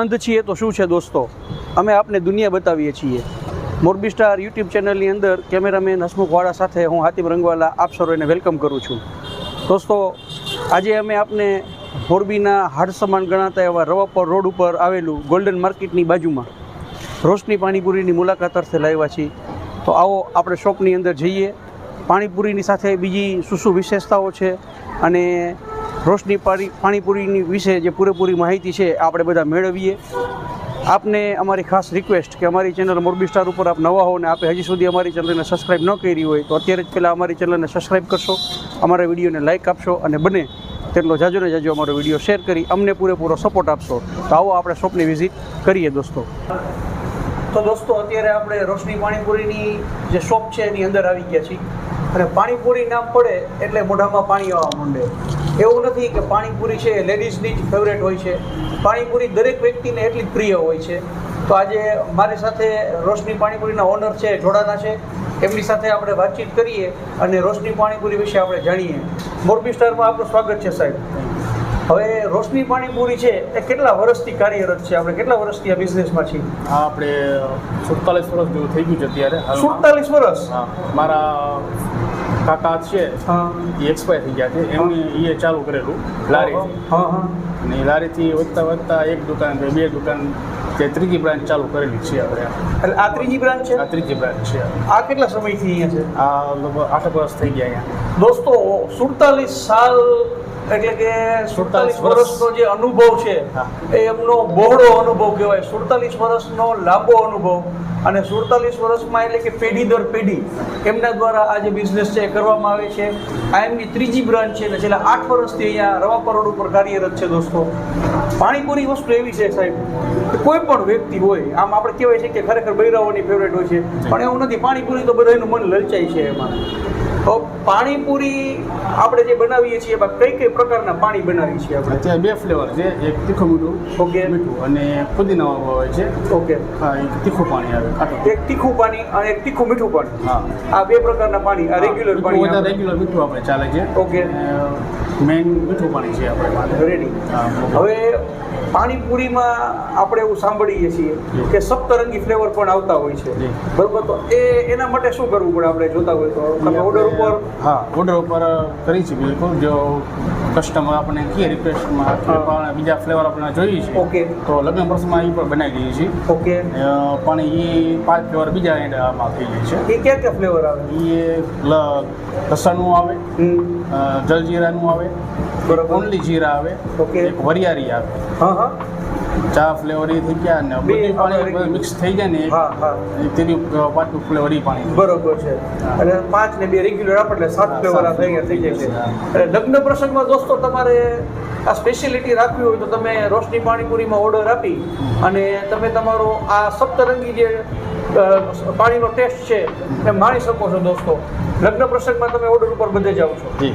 અંધ છીએ તો શું છે દોસ્તો? અમે આપને દુનિયા બતાવીએ છીએ. મોરબી સ્ટાર યુટ્યુબ ચેનલની અંદર કેમેરામેન હસમુખવાળા સાથે હું હાતિમ રંગવાલા, આપ સર્વેને વેલકમ કરું છું. દોસ્તો, આજે અમે આપને મોરબીના હાડ સમાન ગણાતા એવા રવાપર રોડ ઉપર આવેલું ગોલ્ડન માર્કેટની બાજુમાં રોશની પાણીપુરીની મુલાકાત અર્થે લાવ્યા છીએ. તો આવો આપણે શોપની અંદર જઈએ. પાણીપુરીની સાથે બીજી શું શું વિશેષતાઓ છે? અને રોશની પાણી પાણીપુરીની વિશે જે પૂરેપૂરી માહિતી છે, આપણે બધા મેળવીએ. આપને અમારી ખાસ રિક્વેસ્ટ કે અમારી ચેનલ મોરબી સ્ટાર ઉપર આપ નવા હો ને આપે હજી સુધી અમારી ચેનલને સબસ્ક્રાઇબ ન કરી હોય, તો અત્યારે જ પહેલાં અમારી ચેનલને સબસ્ક્રાઇબ કરશો, અમારા વિડીયોને લાઇક આપશો અને બને તેટલો જાજો ને જાજો અમારો વીડિયો શેર કરી અમને પૂરેપૂરો સપોર્ટ આપશો. તો આવો આપણે શોપની વિઝિટ કરીએ દોસ્તો. તો દોસ્તો, અત્યારે આપણે રોશની પાણીપુરીની જે શોપ છે એની અંદર આવી ગયા છીએ. અને પાણીપુરી નામ પડે એટલે મોઢામાં પાણી આવવા માંડે. એવું નથી કે પાણીપુરી છે લેડીઝની જ ફેવરેટ હોય છે. પાણીપુરી દરેક વ્યક્તિને એટલી જ પ્રિય હોય છે. તો આજે મારી સાથે રોશની પાણીપુરીના ઓનર છે જોડાના છે. એમની સાથે આપણે વાતચીત કરીએ અને રોશની પાણીપુરી વિશે આપણે જાણીએ. મોરબી સ્ટારમાં આપનું સ્વાગત છે સાહેબ. હવે રોશની પાણીપુરી છે એ કેટલા વર્ષથી કાર્યરત છે? આપણે કેટલા વર્ષથી આ બિઝનેસમાં છીએ? આપણે સુડતાલીસ વર્ષ જેવું થઈ ગયું છે અત્યારે. સુડતાલીસ વર્ષ? મારા કાકા છે એ એક્સપાયર થઈ ગયા છે. એમની એ ચાલુ કરેલું લારી હા હા. અને લારીથી વધતા વધતા એક દુકાન બે દુકાન તે ત્રીજી બ્રાન્ચ ચાલુ કરેલી છે આપણે. એટલે આ ત્રીજી બ્રાન્ચ છે? આ ત્રીજી બ્રાન્ચ છે. આ કેટલા સમયથી અહીંયા છે? આ લગભગ આઠ વર્ષ થઈ ગયા અહીંયા. દોસ્તો સુડતાલીસ સાલ એટલે કે સુડતાલીસ વર્ષનો જે અનુભવ છે એ એમનો બહોળો અનુભવ કહેવાય. સુડતાલીસ વર્ષનો લાંબો અનુભવ. અને સુડતાલીસ વર્ષમાં એટલે કે પેઢી દર પેઢી એમના દ્વારા આ જે બિઝનેસ છે એ કરવામાં આવે છે. આ એમની ત્રીજી બ્રાન્ચ છે અને છેલ્લા આઠ વર્ષથી અહીંયા રવાપર રોડ ઉપર કાર્યરત છે દોસ્તો. પાણીપુરી વસ્તુ એવી છે સાહેબ કે કોઈ પણ વ્યક્તિ હોય આમ આપણે કહેવાય છે કે ખરેખર બૈરાઓની ફેવરેટ હોય છે. પણ એવું નથી પાણીપુરી તો બધાનું મન લલચાય છે એમાં. પાણીપુરી આપણે જે બનાવીએ છીએ એમાં કઈ કઈ પ્રકારના પાણી બનાવીએ છીએ આપણે? અત્યારે બે ફ્લેવર છે. એક તીખું મીઠું ઓકે. મીઠું અને પુદીનાવાળું આવે છે. ઓકે. હા એક તીખું પાણી આવે એક તીખું પાણી અને એક તીખું મીઠું પાણી. હા. આ બે પ્રકારના પાણી આ રેગ્યુલર પાણી રેગ્યુલર મીઠું આપણે ચાલે છે. ઓકે. મેઇન મીઠું પાણી છે આપણે રેડી હવે પાણીપુરીમાં આપણે એવું સાંભળીએ છીએ કે સપ્તરંગી ફ્લેવર પણ આવતા હોય છે. બરોબર? તો એ એના માટે શું કરવું પડે આપણે જોતા હોય તો? તમે ઓર્ડર ઉપર? હા ઓર્ડર ઉપર કરી છે બિલકુલ. જો કસ્ટમર આપણે કહે રિક્વેસ્ટમાં કે પણ બીજા ફ્લેવર આપણે જોઈએ છે ઓકે. તો લગ્ન પ્રસંગમાં એ પણ બનાવી દઈએ છીએ. ઓકે. પણ એ પાંચ ફ્લેવર બીજા એમાં થઈ જાય છે. એ ક્યાં ક્યાં ફ્લેવર આવે? એ લસણનું આવે જલજીરાનું આવે બરોબર. ઓનલી જીરા આવે ઓકે. એક વરિયાળી આવે. હા હા. ચા ફ્લેવર એ થઈ ગયા ને બધી પાણી મિક્સ થઈ જાય ને હા હા. એ તેની પાછું ફ્લેવર એ પાણી. બરોબર છે. અને પાંચ ને બે રેગ્યુલર આપણે એટલે સાત ફ્લેવર થઈ ગયા થઈ જાય છે. એટલે લગ્ન પ્રસંગમાં દોસ્તો તમારે આ સ્પેશિયાલિટી રાખવી હોય તો તમે રોશની પાણીપુરીમાં ઓર્ડર આપી અને તમે તમારો આ સપ્તરંગી જે પાણીનો ટેસ્ટ છે એ માણી શકો છો દોસ્તો. લગ્ન પ્રસંગમાં તમે ઓર્ડર ઉપર બધે જાઓ છો.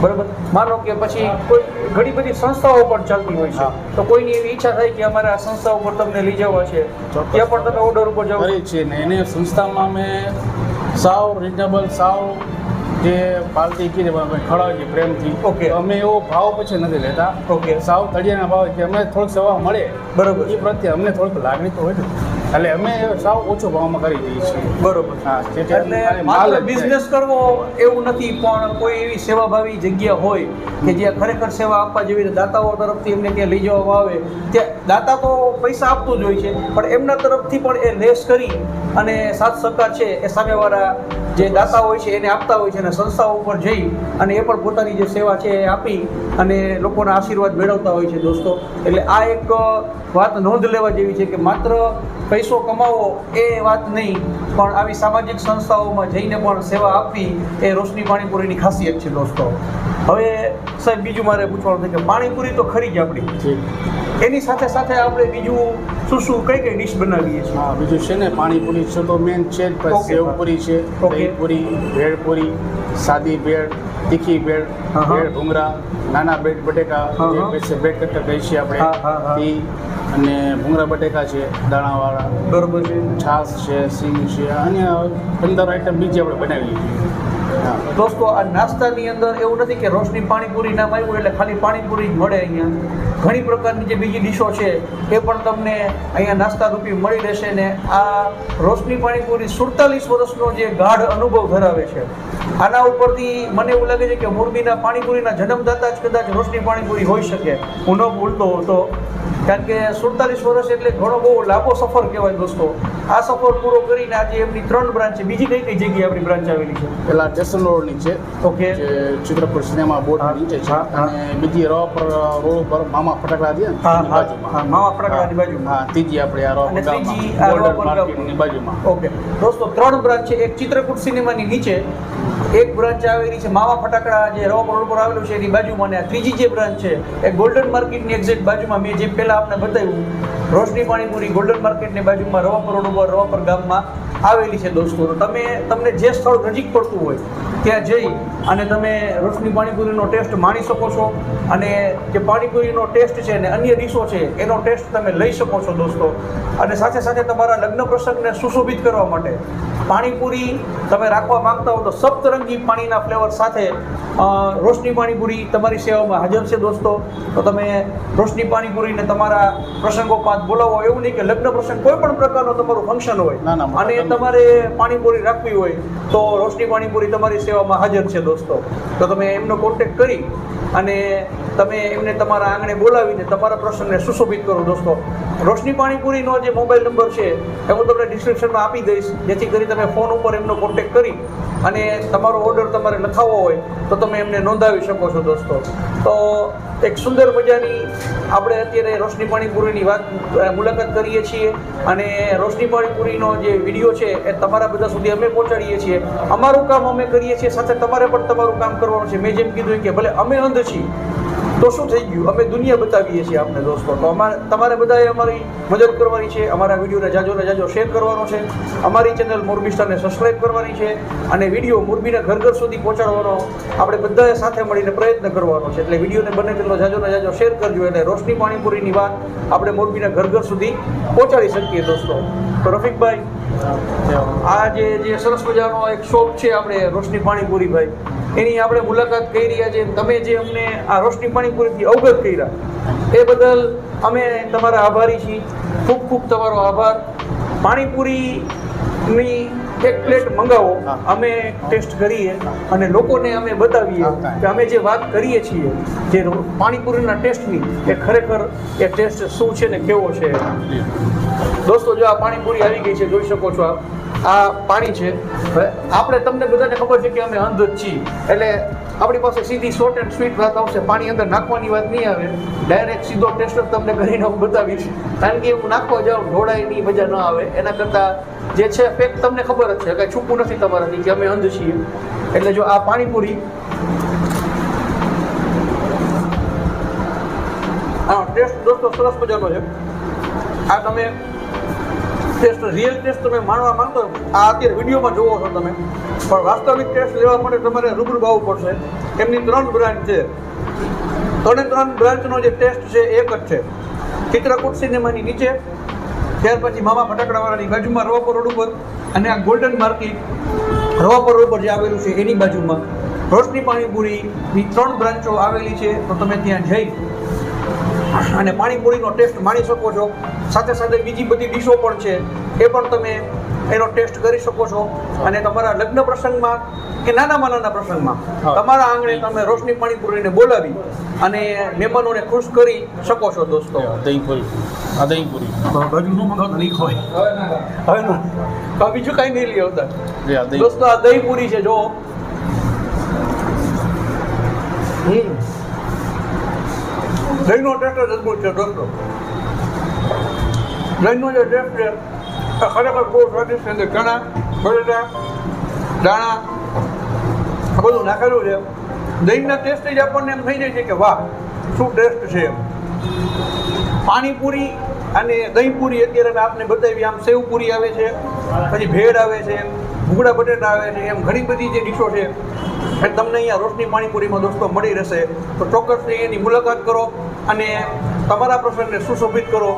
બરાબર? માનો કે પછી કોઈ ઘણી બધી સંસ્થાઓ પણ ચાલતી હોય છે. તો કોઈની એવી ઈચ્છા થાય કે અમારે આ સંસ્થા ઉપર તમને લઈ જવા છે. ત્યાં પણ તમે ઓર્ડર ઉપર જાઓ છો? છે ને. એને સંસ્થામાં અમે સાવ રિઝનેબલ સાવ જે પાર્ટી કીધે અમે ખવડાવીએ પ્રેમથી. ઓકે. અમે એવો ભાવ પછી નથી લેતા. ઓકે. સાવ તળિયાના ભાવ કે અમને થોડીક સેવા મળે. બરાબર. એ પ્રત્યે અમને થોડીક લાગણી તો હોય ને. એટલે અમે સાવ ઓછો ભાવમાં કરી દઈએ છીએ. બરોબર. હા એટલે માલ બિઝનેસ કરવો એવું નથી પણ કોઈ એવી સેવાભાવી જગ્યા હોય કે જ્યાં ખરેખર સેવા આપવા જેવી દાતાઓ તરફથી એમને ત્યાં લઈ જવામાં આવે ત્યાં દાતા તો પૈસા આપતું જ હોય છે પણ એમના તરફથી પણ એ લેસ કરી અને સાથ સહકાર છે એ સામેવાળા જે દાતા હોય છે, એને આપતા હોય છે અને સંસ્થાઓ ઉપર જઈ અને એ પણ પોતાની જે સેવા છે એ આપી અને લોકોના આશીર્વાદ મેળવતા હોય છે દોસ્તો. એટલે આ એક વાત નોંધ લેવા જેવી છે કે માત્ર પૈસો કમાવો એ વાત નહીં, પણ આવી સામાજિક સંસ્થાઓમાં જઈને પણ સેવા આપવી એ રોશની પાણીપુરીની ખાસિયત છે દોસ્તો. હવે સાહેબ બીજું મારે પૂછવાનું છે કે પાણીપુરી તો ખરી જ આપણી. એની સાથે સાથે આપણે બીજું શું શું કઈ કઈ ડિશ બનાવીએ છીએ હા બીજું છે ને પાણીપુરી છે તો મેન છે જ સેવપુરી છે. દહીંપુરી ભેળપુરી સાદી ભેળ તીખી ભેળ. ભેળ ભૂંગરા નાના બેટ બટેકા જે બેટ છે કહીએ છીએ. આપણે ઈ અને ભૂંગરા બટેકા છે દાણાવાળા બરોબર છે છાશ છે સિંગ છે અને પંદર આઈટમ બીજી આપણે બનાવીએ છીએ દોસ્તો આ નાસ્તાની અંદર એવું નથી કે રોશની પાણીપુરી નામ આવ્યું એટલે ખાલી પાણીપુરી જ મળે અહીંયા. ઘણી પ્રકારની જે બીજી ડીશો છે, એ પણ તમને અહીંયા નાસ્તા રૂપી મળી રહેશે ને આ રોશની પાણીપુરી સુડતાલીસ વર્ષનો જે ગાઢ અનુભવ ધરાવે છે. આના ઉપરથી મને એવું લાગે છે કે મોરબીના પાણીપુરીના જન્મદાતા જ કદાચ રોશની પાણીપુરી હોઈ શકે. હું ન ભૂલતો હતો. કારણ કે સુડતાલીસ વર્ષ એટલે ઘણો બહુ લાંબો સફર કહેવાય દોસ્તો. આ સફર પૂરો કરીને આજે એમની ત્રણ બ્રાન્ચ છે બીજી કઈ કઈ જગ્યાએ આપણી બ્રાન્ચ આવેલી છે? પેલા સ્ટેશન રોડ છે ઓકે ચિત્રપુર સિનેમા બોર્ડ નીચે છે. અને બીજી રો પર રોડ પર મામા ફટાકડા દે હા હા બાજુમાં. હા માવા ફટાકડાની બાજુમાં. હા ત્રીજી આપણે આ રો પર ત્રીજી આ રો પર બાજુમાં. ઓકે. દોસ્તો ત્રણ બ્રાન્ચ છે. એક ચિત્રકૂટ સિનેમાની નીચે એક બ્રાન્ચ આવેલી છે, માવા ફટાકડા જે રવા રોડ પર આવેલું છે, એની બાજુમાં અને ત્રીજી જે બ્રાન્ચ છે, એ ગોલ્ડન માર્કેટની એક્ઝેક્ટ બાજુમાં મેં જે પહેલાં આપને બતાવ્યું, રોશની પાણીપુરી ગોલ્ડન માર્કેટની બાજુમાં રવાપર રોડ ઉપર રવાપર ગામમાં આવેલી છે દોસ્તો. તો તમે તમને જે સ્થળ નજીક પડતું હોય ત્યાં જઈ અને તમે રોશની પાણીપુરીનો ટેસ્ટ માણી શકો છો. અને જે પાણીપુરીનો ટેસ્ટ છે અને અન્ય ડીશો છે એનો ટેસ્ટ તમે લઈ શકો છો દોસ્તો. અને સાથે સાથે તમારા લગ્ન પ્રસંગને સુશોભિત કરવા માટે પાણીપુરી તમે રાખવા માંગતા હો તો સપ્તરંગી પાણીના ફ્લેવર સાથે રોશની પાણીપુરી તમારી સેવામાં હાજર છે દોસ્તો. તો તમે રોશની પાણીપુરીને તમારા પ્રસંગોપાત બોલાવો. એવું નહીં કે લગ્ન પ્રસંગ કોઈ પણ પ્રકારનો તમારું ફંક્શન હોય. ના, ના, અને તમારે પાણીપુરી રાખવી હોય તો રોશની પાણીપુરી તમારી સેવામાં હાજર છે દોસ્તો. તો તમે એમનો કોન્ટેક કરી અને તમે એમને તમારા આંગણે બોલાવીને તમારા પ્રશ્નને સુશોભિત કરો દોસ્તો. રોશની પાણીપુરીનો જે મોબાઈલ નંબર છે એ હું તમને ડિસ્ક્રિપ્શનમાં આપી દઈશ. જેથી કરી તમે ફોન ઉપર એમનો કોન્ટેક્ટ કરી અને તમારો ઓર્ડર તમારે લખાવવો હોય તો તમે એમને નોંધાવી શકો છો દોસ્તો. તો એક સુંદર મજાની આપણે અત્યારે રોશની પાણીપુરીની વાત મુલાકાત કરીએ છીએ અને રોશની પાણીપુરીનો જે વીડિયો છે એ તમારા બધા સુધી અમે પહોંચાડીએ છીએ. અમારું કામ અમે કરીએ છીએ, સાથે તમારે પણ તમારું કામ કરવાનું છે. મેં જેમ કીધું કે ભલે અમે અંધ છીએ, તો શું થઈ ગયું? અમે દુનિયા બતાવીએ છીએ આપને દોસ્તો. તો અમારે, તમારે બધાએ અમારી મદદ કરવાની છે, અમારા વિડીયોને જાજો ને જાજો શેર કરવાનો છે. અમારી ચેનલ મોરબી સ્ટારને સબસ્ક્રાઇબ કરવાની છે અને વીડિયો મોરબીના ઘર ઘર સુધી પહોંચાડવાનો આપણે બધાએ સાથે મળીને પ્રયત્ન કરવાનો છે. એટલે વિડીયોને બને તેટલો જાજો ને જાજો શેર કરજો એટલે રોશની પાણીપુરીની વાત આપણે મોરબીના ઘર ઘર સુધી પહોંચાડી શકીએ દોસ્તો. તો રફીકભાઈ આ જે જે સરસ મજાનો એક શોપ છે આપણે રોશની પાણીપુરી ભાઈ. એની આપણે મુલાકાત કરી રહ્યા છે તમે જે અમને આ રોશની પાણીપુરીથી અવગત કર્યા, એ બદલ અમે તમારા આભારી છીએ. ખૂબ ખૂબ તમારો આભાર. પાણીપુરીની એક પ્લેટ મંગાવો અમે ટેસ્ટ કરીએ અને લોકોને અમે બતાવીએ કે અમે જે વાત કરીએ છીએ જે પાણીપુરીના ટેસ્ટની એ ખરેખર એ ટેસ્ટ શું છે ને કેવો છે? દોસ્તો જો આ પાણીપુરી આવી ગઈ છે જોઈ શકો છો આપ. આ પાણી છે. આપણે તમને બધાને ખબર છે કે અમે અંધ જ છીએ. એટલે આપણી પાસે સીધી શોર્ટ એન્ડ સ્વીટ વાત આવશે. પાણી અંદર નાખવાની વાત નહીં આવે. ડાયરેક્ટ સીધો ટેસ્ટ જ તમને કરીને હું બતાવીશ. કારણ કે હું નાખવા જાઉં નહીં મજા ન આવે. એના કરતાં જે છે પેક તમને ખબર જ છે, કાંઈ છૂપું નથી તમારાથી કે અમે અંધ છીએ. એટલે જો આ પાણીપુરી હા, ટેસ્ટ દોસ્તો સરસ મજાનો છે. આ તમે ટેસ્ટ રિયલ ટેસ્ટ તમે માણવા માંગતો આ અત્યારે વિડીયોમાં જોવો છો તમે. પણ વાસ્તવિક ટેસ્ટ લેવા માટે તમારે રૂબરૂ આવવું પડશે. એમની ત્રણ બ્રાન્ચ છે. ત્રણે ત્રણ બ્રાન્ચનો જે ટેસ્ટ છે, એક જ છે. ચિત્રકૂટ સિનેમાની નીચે ત્યાર પછી મામા ફટાકડાવાળાની બાજુમાં રવાપર રોડ ઉપર અને આ ગોલ્ડન માર્કેટ રવાપર રોડ પર જે આવેલું છે એની બાજુમાં રોશની પાણીપુરીની ત્રણ બ્રાન્ચો આવેલી છે. તો તમે ત્યાં જઈ અને પાણીપુરીનો ટેસ્ટ માણી શકો છો. સાથે સાથે બીજી બધી ડીશો પણ છે. એ પણ તમે એનો ટેસ્ટ કરી શકો છો. અને તમારા લગ્ન પ્રસંગમાં કે નાનામાં નાના પ્રસંગમાં તમારા આંગણે તમે રોશની પાણીપુરીને બોલાવી અને મહેમાનોને ખુશ કરી શકો છો દોસ્તો. આ દહીં પૂરી બાજુ શું મંગાવતા નહીં ખવાય. હવે બીજું કાંઈ નહીં લઈ આવતા દોસ્તો આ દહીં. પૂરી છે જો. હમ. દહીંનો ટેસ્ટ જ અદભુત છે દોસ્તો. દહીંનો જે ટેસ્ટ છે એ ખરેખર બહુ સ્વાદિષ્ટ અંદર ઘણા બટેટા, દાણા, આ બધું નાખેલું છે. દહીંના ટેસ્ટ જ આપણને એમ થઈ જાય છે કે વાહ, શું ટેસ્ટ છે એમ. પાણીપુરી અને દહીંપુરી અત્યારે આપને બતાવી. આમ સેવપુરી આવે છે, પછી ભેળ આવે છે, ભૂંગળા બટેટા આવે છે, એમ ઘણી બધી જે ડીશો છે. એ તમને અહીંયા રોશની પાણીપુરીમાં દોસ્તો મળી રહેશે. તો ચોક્કસથી એની મુલાકાત કરો અને તમારા પ્રસંગને સુશોભિત કરો.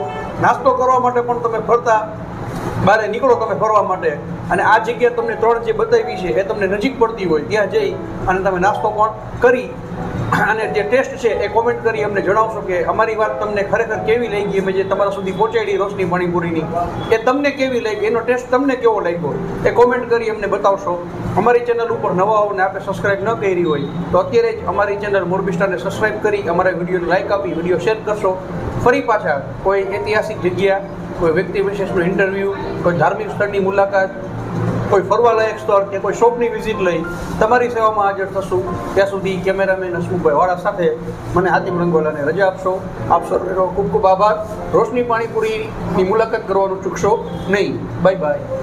નાસ્તો કરવા માટે પણ તમે ફરતા બહાર નીકળો તમે ફરવા માટે. અને આ જગ્યા તમને ત્રણ જે બતાવી છે, એ તમને નજીક પડતી હોય, ત્યાં જઈ અને તમે નાસ્તો પણ કરી. અને જે ટેસ્ટ છે, એ કોમેન્ટ કરી અમને જણાવશો કે અમારી વાત તમને ખરેખર કેવી લાગી? અમે જે તમારા સુધી પહોંચાડી રોશની પાણીપુરીની, એ તમને કેવી લાગી? એનો ટેસ્ટ તમને કેવો લાગ્યો? એ કોમેન્ટ કરી અમને બતાવશો. અમારી ચેનલ ઉપર નવા હોવને આપણે સબસ્ક્રાઇબ ન કરી હોય, તો અત્યારે જ અમારી ચેનલ મોરબી સ્ટારને સબસ્ક્રાઇબ કરી, અમારા વિડીયોને લાઇક આપી, વીડિયો શેર કરશો. ફરી પાછા કોઈ ઐતિહાસિક જગ્યા કોઈ વ્યક્તિ વિશેષનું ઇન્ટરવ્યૂ કોઈ ધાર્મિક સ્થળની મુલાકાત, કોઈ ફરવાલાયક સ્થળ કે કોઈ શોપની વિઝિટ લઈ, તમારી સેવામાં હાજર થશું. ત્યાં સુધી કેમેરામેન હસમુખભાઈ વાળા સાથે મને હાતિમ રંગોલાને રજા આપશો. આપ સર્વેનો ખૂબ ખૂબ આભાર. રોશની પાણીપુરીની મુલાકાત કરવાનું ચૂકશો નહીં. Bye bye